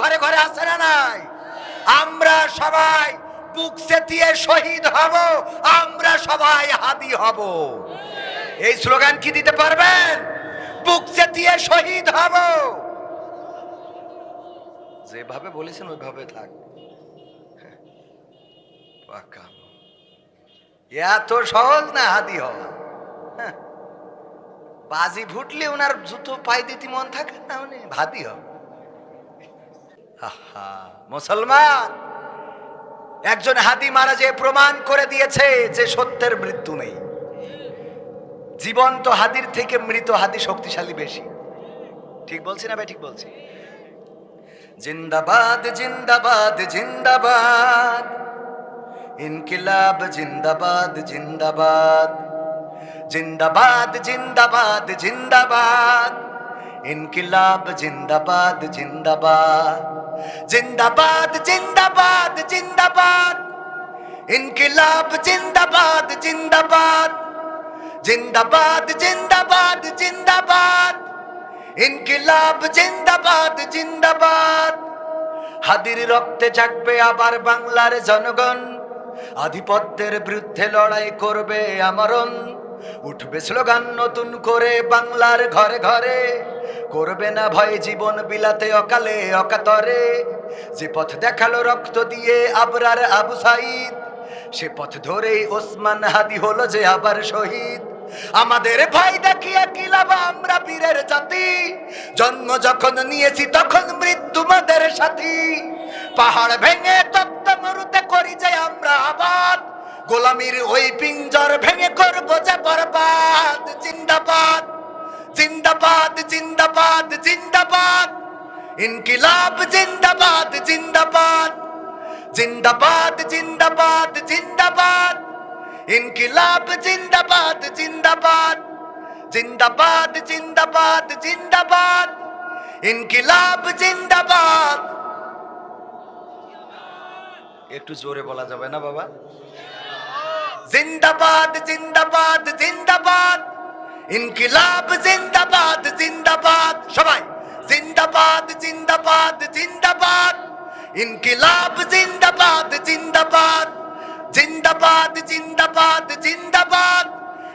ঘরে ঘরে আছে না নাই? আমরা সবাই বুক চেতিয়ে শহীদ হব, আমরা সবাই হাদি হব। এই স্লোগান কি দিতে পারবেন? বুক চেতিয়ে শহীদ হব। যেভাবে বলেছেন, ওইভাবে থাক। পাকা এত সহজ না হাদি হওয়া? হ্যাঁ। বাজি ফুটলে ওনার জুতো পাই দিতে মন থাকে না, উনি ভাদি হবে। মুসলমান, একজন হাদি মারা যে প্রমাণ করে দিয়েছে যে সত্যের মৃত্যু নেই। জীবন্ত হাদির থেকে মৃত হাদি শক্তিশালী বেশি। ঠিক বলছি না ভাই, ঠিক বলছি? জিন্দাবাদ জিন্দাবাদ জিন্দাবাদ। ইনকিলাব, জিন্দাবাদ জিন্দাবাদ। জিন্দাবাদ জিন্দাবাদ জিন্দাবাদ। ইনকিলাব, জিন্দাবাদ জিন্দাবাদ। জিন্দাবাদ জিন্দাবাদ জিন্দাবাদ ইনকিলাব জিন্দাবাদ জিন্দাবাদ জিন্দাবাদ জিন্দাবাদ জিন্দাবাদ ইনকিলাব জিন্দাবাদ জিন্দাবাদ হাদির রক্তে জাগবে আবার বাংলার জনগণ। আধিপত্যের বিরুদ্ধে লড়াই করবে আমরণ। উঠবে স্লোগান নতুন করে বাংলার ঘরে ঘরে। করবে না ভয় জীবন বিলাতে অকালে অকাতরে। যে পথ দেখাল রক্ত দিয়ে আবরার আবু সাইদ, সে পথ ধরেই ওসমান হাদি হলো যে আবার শহীদ। আমাদের ভাই দেখিয়া কি লাভ আমরা বীরের জাতি? জন্ম যখন নিয়েছি তখন মৃত্যু মাদের সাথী। পাহাড় ভেঙে তপ্ত মরুতে করি যে আমরা আবাদ। গোলামির ওই পিঞ্জর ভেঙে করব যে বরবাদ। জিন্দাবাদ। জিন্দাবাদ জিন্দাবাদ জিন্দাবাদ ইনকিলাব জিন্দাবাদ জিন্দাবাদ জিন্দাবাদ জিন্দাবাদ জিন্দাবাদ ইনকিলাব জিন্দাবাদ জিন্দাবাদ জিন্দাবাদ জিন্দাবাদ জিন্দাবাদ ইনকিলাব জিন্দাবাদ একটু জোরে বলা যাবে না বাবা? জিন্দাবাদ জিন্দাবাদ জিন্দাবাদ ইনকিলাব জিন্দাবাদ জিন্দাবাদ। সবাই, জিন্দাবাদ জিন্দাবাদ জিন্দাবাদ। ইনকিলাব জিন্দাবাদ জিন্দাবাদ। জিন্দাবাদ জিন্দাবাদ জিন্দাবাদ।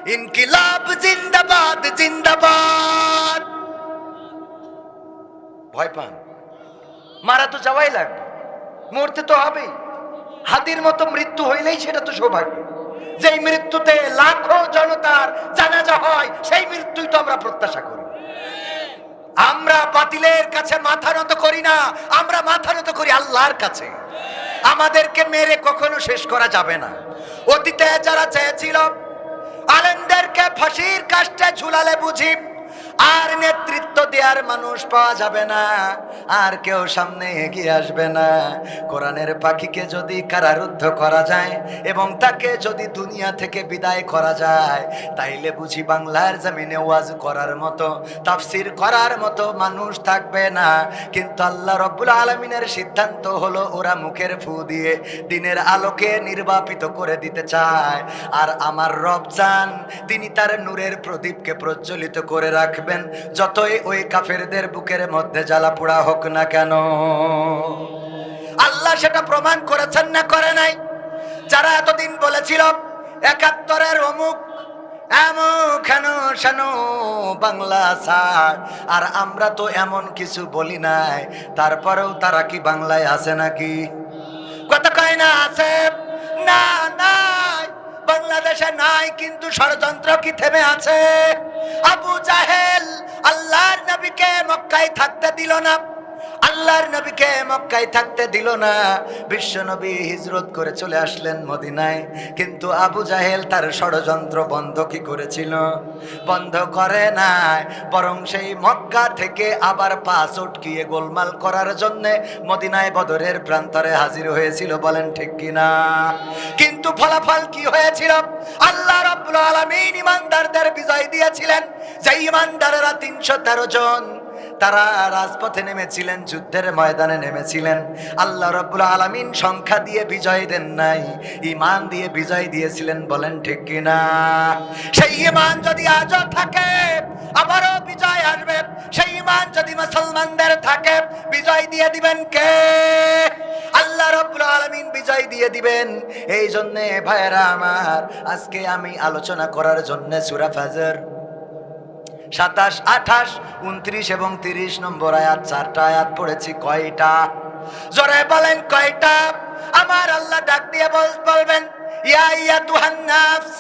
ইনকিলাব জিন্দাবাদ জিন্দাবাদ। ভয় পান। মারা তো যাওয়াই লাগবে। মরতে তো হবেই। হাতির মতো মৃত্যু হইলেই সেটা তো সৌভাগ্য। যেই মৃত্যুতে লাখো জনতার জানাজা হয়, সেই মৃত্যুই তো আমরা প্রত্যাশা করি। আমরা বাতিলের কাছে মাথা নত করি না, আমরা মাথা নত করি আল্লাহর কাছে। আমাদেরকে মেরে কখনো শেষ করা যাবে না। অতীতে যারা চেয়েছিল, আলেমদেরকে ফাঁসির কাষ্টে ঝুলালে বুঝি, আর নেতৃত্ব দেওয়ার মানুষ পাওয়া যাবে না। আর কেউ সামনে এগিয়ে আসবে না। কোরআনের পাখিকে যদি কারারুদ্ধ করা যায় এবং তাকে যদি দুনিয়া থেকে বিদায় করা যায়, তাইলে বুঝি বাংলার জমিনে ওয়াজ করার মতো, তাফসির করার মতো মানুষ থাকবে না। কিন্তু আল্লাহ রব্বুল আলমিনের সিদ্ধান্ত হলো ওরা মুখের ফু দিয়ে দিনের আলোকে নির্বাপিত করে দিতে চায়। আর আমার রব চান তিনি তার নূরের প্রদীপকে প্রজ্বলিত করে রাখবেন। যতই ওই কাফেরদের বুকের মধ্যে জ্বালা পোড়া হোক না কেন, আল্লাহ সেটা প্রমাণ করেছেন না করে নাই। যারা এতদিন বলেছিল, একাত্তরের অমুক আর আমরা তো এমন কিছু বলি নাই, তারপরেও তারা কি বাংলায় আছে নাকি? কত কয় না, আছে? না নাই বাংলাদেশে নাই, কিন্তু ষড়যন্ত্র কি থেমে আছে? আবু জাহেল আল্লাহর নবীকে মক্কায় থাকতে দিল না। আল্লাহর নবীকে মক্কায় থাকতে দিল না। বিশ্ব নবী হিজরত করে চলে আসলেন মদিনায়। কিন্তু আবু জাহেল তার ষড়যন্ত্র বন্ধ কি করেছিল? বন্ধ করে নাই। বরং সেই মক্কা থেকে আবার পা চটকিয়ে গোলমাল করার জন্যে মদিনায় বদরের প্রান্তরে হাজির হয়েছিল বলেন ঠিক কিনা কিন্তু ফলাফল কি হয়েছিল? আল্লাহ রাব্বুল আলামিন ইমানদারদের বিজয় দিয়েছিলেন। যে ইমানদারেরা তিনশো তেরো জন তারা রাজপথে নেমেছিলেন, যুদ্ধের ময়দানে নেমেছিলেন। আল্লাহ রব্বুল আলামিন সংখ্যা দিয়ে বিজয় দেন নাই ইমান দিয়ে বিজয় দিয়েছিলেন বলেন ঠিক কিনা? সেই ইমান যদি আজও থাকে, আবারও বিজয় আসবে। সেই ইমান যদি মুসলমানদের থাকে, বিজয় দিয়ে দিবেন কে? আল্লাহ রব্বুল আলামিন বিজয় দিয়ে দিবেন। এই জন্যে ভাইয়েরা আমার, আজকে আমি আলোচনা করার জন্য সূরা ফাজর সাতাশ, আঠাশ, উনত্রিশ এবং তিরিশ নম্বর আয়াত, চারটা আয়াত পড়েছি, কয়টা? জোরে বলেন কয়টা? আমার আল্লাহ ডাক দিয়ে বলবেন, ইয়া ইয়া তুহান নাফস।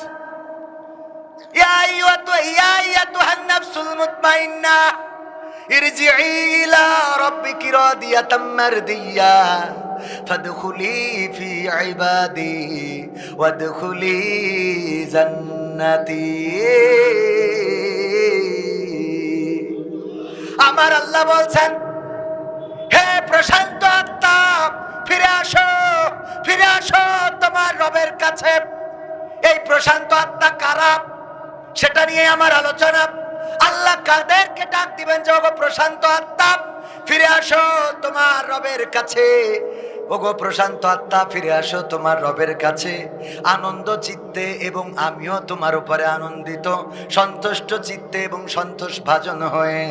ইয়া ইয়া তু ইয়া ইয়া তুহান নাফসুল মুতমাইন্না। ইরজিই ইলা রাব্বিকি রাদিয়াতাম মারদিয়া। ফাদখুলি ফি ইবাদি ওয়াদখুলি জান্নাতি। আমার আল্লাহ বলছেন, হে প্রশান্ত আত্মা, ফিরে আসো ফিরে আসো তোমার রবের কাছে। এই প্রশান্ত আত্মা কারা? সেটা নিয়ে আমার আলোচনা। আল্লাহ কাদেরকে ডাক দিবেন যে প্রশান্ত আত্মা, ফিরে আসো তোমার রবের কাছে। ওগো প্রশান্ত আত্মা, ফিরে আসো তোমার রবের কাছে। আনন্দ চিত্তে এবং আমিও তোমার উপরে আনন্দিত। সন্তুষ্ট চিত্তে এবং সন্তোষ ভাজন হয়ে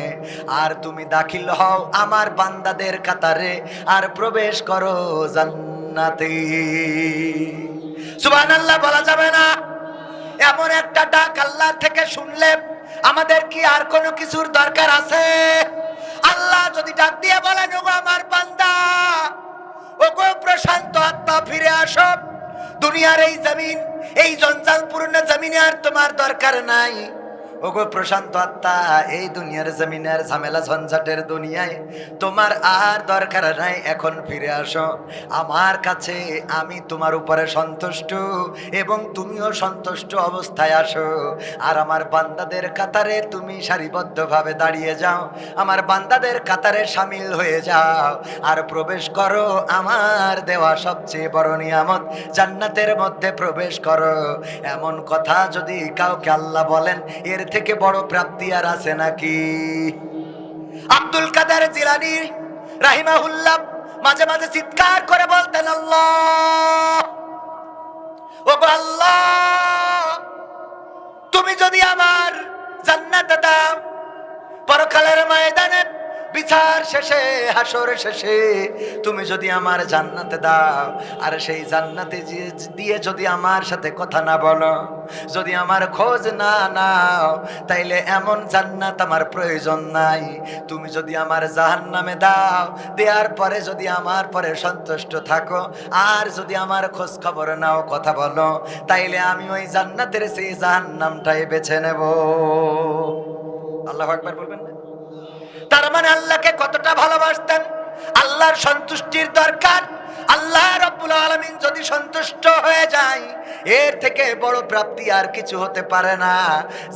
আর তুমি দাখিল হও আমার বান্দাদের কাতারে আর প্রবেশ করো জান্নাতে। সুবহানাল্লাহ, বলা যাবে না। এমন একটা ডাক আল্লাহ থেকে শুনলে আমাদের কি আর কোনো কিছুর দরকার আছে? আল্লাহ যদি ডাক দিয়ে বলেন, ওগো আমার বান্দা ওগো প্রশান্ত আত্মা, ফিরে আসো। দুনিয়ার এই জমিন, এই জঞ্জালপূর্ণ জমিনে আর তোমার দরকার নাই। ওগো প্রশান্ত আত্মা, এই দুনিয়ার জমিনের ঝামেলা ঝঞ্ঝাটের দুনিয়ায় তোমার আর দরকার নাই, এখন ফিরে আসো। আমার কাছে আমি তোমার উপরে সন্তুষ্ট এবং তুমিও সন্তুষ্ট অবস্থায় আসো। আর আমার বান্দাদের কাতারে তুমি সারিবদ্ধভাবে দাঁড়িয়ে যাও। আমার বান্দাদের কাতারে সামিল হয়ে যাও। আর প্রবেশ করো আমার দেওয়া সবচেয়ে বড় নিয়ামত, জান্নাতের মধ্যে প্রবেশ করো। এমন কথা যদি কাউকে আল্লাহ বলেন, এর থেকে বড় প্রাপ্তি আর আছে নাকি? আব্দুল কাদের জিলানি রাহিমাহুল্লাহ মাঝে মাঝে চিৎকার করে বলতেন ও তুমি যদি আমার জান্নাত দাও, পরকালের ময়দানে বিচার শেষে, হাসর শেষে, তুমি যদি আমার জান্নাতে দাও, আর সেই জান্নাতে দিয়ে যদি আমার সাথে কথা না বলো, যদি আমার খোঁজ না নাও, তাইলে এমন জান্নাত আমার প্রয়োজন নাই। তুমি যদি আমার জাহান্নামে দাও, দেওয়ার পরে যদি আমার পরে সন্তুষ্ট থাকো, আর যদি আমার খোঁজ খবর নাও, কথা বলো, তাইলে আমি ওই জান্নাতের সেই জাহান্নামটাই বেছে নেব। আল্লাহ একবার বলবেন তার মানে আল্লাহকে কতটা ভালোবাসতেন? আল্লাহর সন্তুষ্টির দরকার? আল্লাহ রব্বুল আলমিন যদি সন্তুষ্ট হয়ে যায়, এর থেকে বড় প্রাপ্তি আর কিছু হতে পারে না।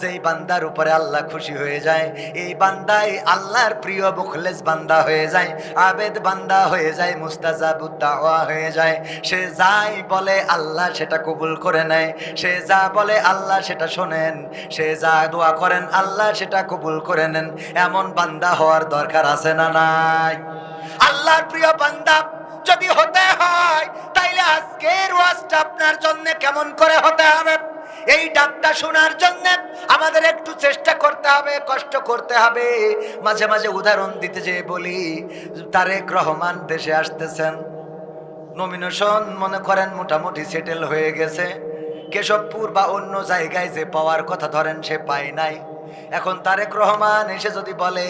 যেই বান্দার উপরে আল্লাহ খুশি হয়ে যায়, এই বান্দাই আল্লাহর প্রিয় মুখলেস বান্দা হয়ে যায়, আবেদ বান্দা হয়ে যায় মুস্তাজাবুদ্দাওয়া হয়ে যায়। সে যাই বলে আল্লাহ সেটা কবুল করে নেয়, সে যা বলে আল্লাহ সেটা শোনেন, সে যা দোয়া করেন আল্লাহ সেটা কবুল করে নেন। এমন বান্দা হওয়ার দরকার আছে না নাই? আল্লাহর প্রিয় বান্দা, যদি হতে হয়, তাইলে আজকের ওয়াজটা আপনার জন্য কেমন করে হতে হবে? এই ডাকটা শোনার জন্য আমাদের একটু চেষ্টা করতে হবে, কষ্ট করতে হবে। মাঝে মাঝে উদাহরণ দিতে যে বলি, তারেক রহমান দেশে আসতেছেন। নমিনেশন মনে করেন মোটামুটি সেটেল হয়ে গেছে। কেশবপুর বা অন্য জায়গায় যে পাওয়ার কথা ধরেন, সে পায় নাই। এখন তারেক রহমান এসে যদি বলে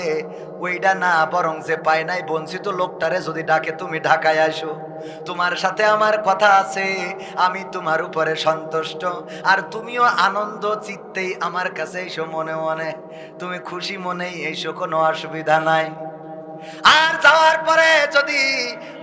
ওইটা না, বরং যে পায় নাই বঞ্চিত লোকটারে যদি ডাকে, তুমি ঢাকায় আসো। তোমার সাথে আমার কথা আছে, আমি তোমার উপরে সন্তুষ্ট। আর তুমিও আনন্দ চিত্তেই আমার কাছে এসো মনে মনে। তুমি খুশি মনেই এসো, কোনো অসুবিধা নাই। আর যাওয়ার পরে যদি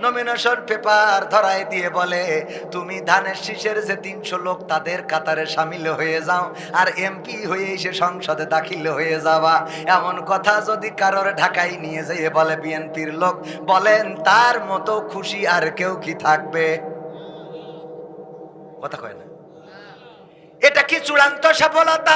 নমিনেশন পেপার ধরায় দিয়ে বলে, তুমি ধানের শীষের যে তিনশো লোক, তাদের কাতারে সামিল হয়ে যাও আর এমপি হয়ে এসে সংসদে দাখিল হয়ে যাওয়া এমন কথা যদি কারোর ঢাকায় নিয়ে যেয়ে বলে বিএনপির লোক, বলেন তার মতো খুশি আর কেউ কি থাকবে? কথা কয় না? এটা কি চূড়ান্ত সফলতা?